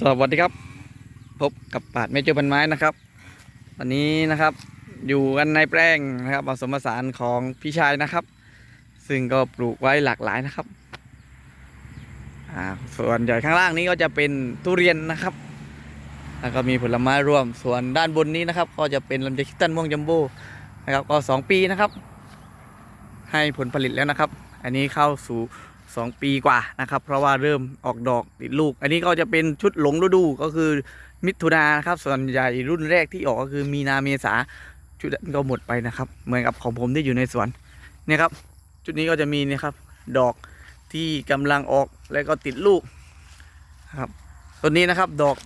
สวัสดีครับ พบกับปาดเมเจอร์พันไม้นะครับ วันนี้นะครับอยู่กันในแปลงนะครับผสมผสานของพี่ชายนะครับ ซึ่งก็ปลูกไว้หลากหลายนะครับอ่าส่วนใหญ่ข้างล่างนี้ก็จะเป็นทุเรียนนะครับ แล้วก็มีผลไม้รวมส่วนด้านบนนี้นะครับ ก็จะเป็นลำไยคิดตันม่วงจัมโบ้นะครับก็สองปีนะครับ ให้ผลผลิตแล้วนะครับ อันนี้เข้าสู่ 2 ปีกว่านะครับ เพราะว่าเริ่มออกดอกติดลูก อันนี้ก็จะเป็นชุดหลงฤดูก็คือมิถุนานครับส่วนใหญ่รุ่นแรกที่ออกก็คือมีนาเมษาชุดนั้นก็หมดไปนะครับ เหมือนกับของผมที่อยู่ในสวนเนี่ยครับ ชุดนี้ก็จะมีนี่ยครับดอกที่กำลังออกแล้วก็ติดลูกนะครับตัวนี้นะครับดอก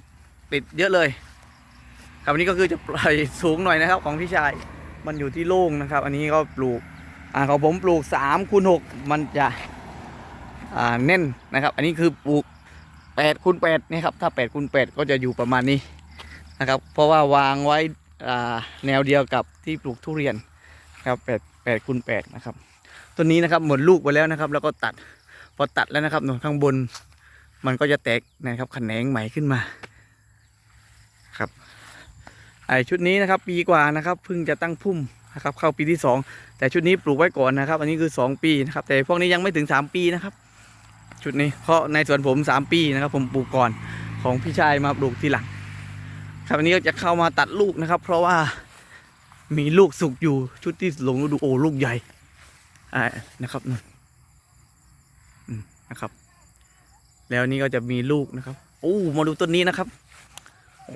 ติดเยอะเลยครับอันนี้ก็คือจะปล่อยสูงหน่อยนะครับ ของพี่ชายมันอยู่ที่โล่งนะครับ อันนี้ก็ปลูกอ่าของผมปลูก3คูณ6มันจะ แน่นนะครับ อันนี้คือปลูก8คูณ8นี่ครับถ้า8คูณ8ก็จะอยู่ประมาณนี้นะครับ เพราะว่าวางไว้อ่แนวเดียวกับที่ปลูกทุเรียนครับ8 8คูณ8นะครับต้นนี้นะครับหมดลูกไปแล้วนะครับ แล้วก็ตัดพอตัดแล้วนะครับหนข้างบน มันก็จะแตกนะครับแขนงใหม่ขึ้นมาครับไอชุดนี้นะครับปีกว่านะครับเพิ่งจะตั้งพุ่มนะครับเข้าปีที่สองแต่ชุดนี้ปลูกไว้ก่อนนะครับ อันนี้คือสองปีนะครับแต่พวกนี้ยังไม่ถึงสามปีนะครับ ชุดนี้เพราะในสวนผมสามปีนะครับ ผมปลูกก่อนของพี่ชายมาปลูกทีหลัง ครับอันนี้ก็จะเข้ามาตัดลูกนะครับ เพราะว่ามีลูกสุกอยู่ชุดที่ลงฤดูโอ้ลูกใหญ่อ่านะครับนู่นนะครับ แล้วนี่ก็จะมีลูกนะครับโอ้มาดูต้นนี้นะครับ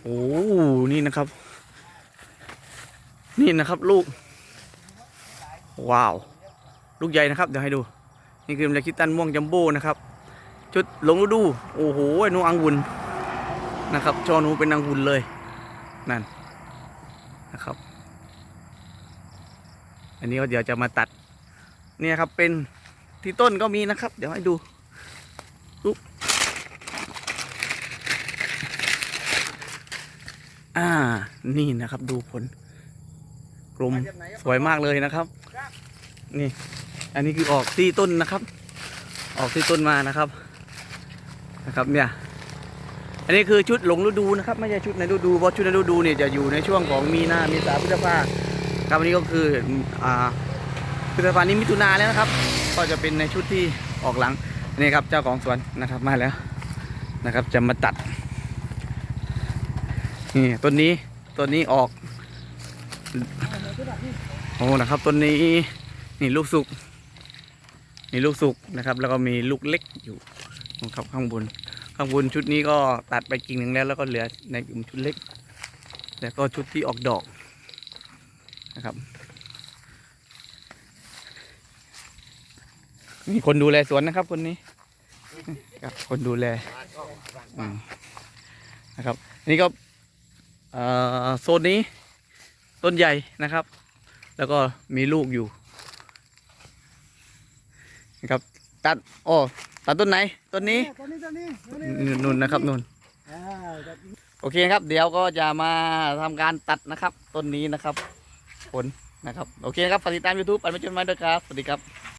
โอ้นี่นะครับ นี่นะครับลูก ว้าว ลูกใหญ่นะครับ เดี๋ยวให้ดู นี่คือมะคิดตันม่วงจัมโบ้นะครับ ชุดลงฤดู โอ้โหหนูอังวุนนะครับจอหนูเป็นอังวุนเลย นั่นนะครับ อันนี้ก็เดี๋ยวจะมาตัด เนี่ยครับเป็นที่ต้นก็มีนะครับ เดี๋ยวให้ดูอุ๊บอ่า นี่นะครับดูผลกลมสวยมากเลยนะครับ นี่ อันนี้คือออกที่ต้นนะครับ ออกที่ต้นมานะครับ นะครับเนี่ยอันนี้คือชุดหลงฤดูนะครับไม่ใช่ชุดในฤดูเพราะชุดในฤดูเนี่ยจะอยู่ในช่วงของมีนาเมษาพฤษภาครับอันนี้ก็คืออ่าพฤษภานี้มิถุนาแล้วนะครับ ก็จะเป็นในชุดที่ออกหลังนี่ครับเจ้าของสวนนะครับมาแล้วนะครับ จะมาตัดนี่ต้นนี้ต้นนี้ออกโอ้นะครับต้นนี้นี่ลูกสุกมีลูกสุกนะครับ แล้วก็มีลูกเล็กอยู่ ครับข้างบน ข้างบนชุดนี้ก็ตัดไปกิ่งหนึ่งแล้วแล้วก็เหลือในกลุ่มชุดเล็ก แล้วก็ชุดที่ออกดอกนะครับมีคนดูแลสวนนะครับคนนี้ครับคนดูแลนะครับนี่ก็โซนนี้ต้นใหญ่นะครับ แล้วก็มีลูกอยู่นะครับตัดอ้ ตัดต้นไหนต้นนี้ตัวนี้ตัวนี้ตัวนี้นู่นนะครับนู่นอ่าแบบโอเคครับ เดี๋ยวก็จะมาทำการตัดนะครับต้นนี้นะครับผลนะครับ โอเคครับฝากติดตาม YouTube ปันไม่จนไม้ด้วยครับ สวัสดีครับ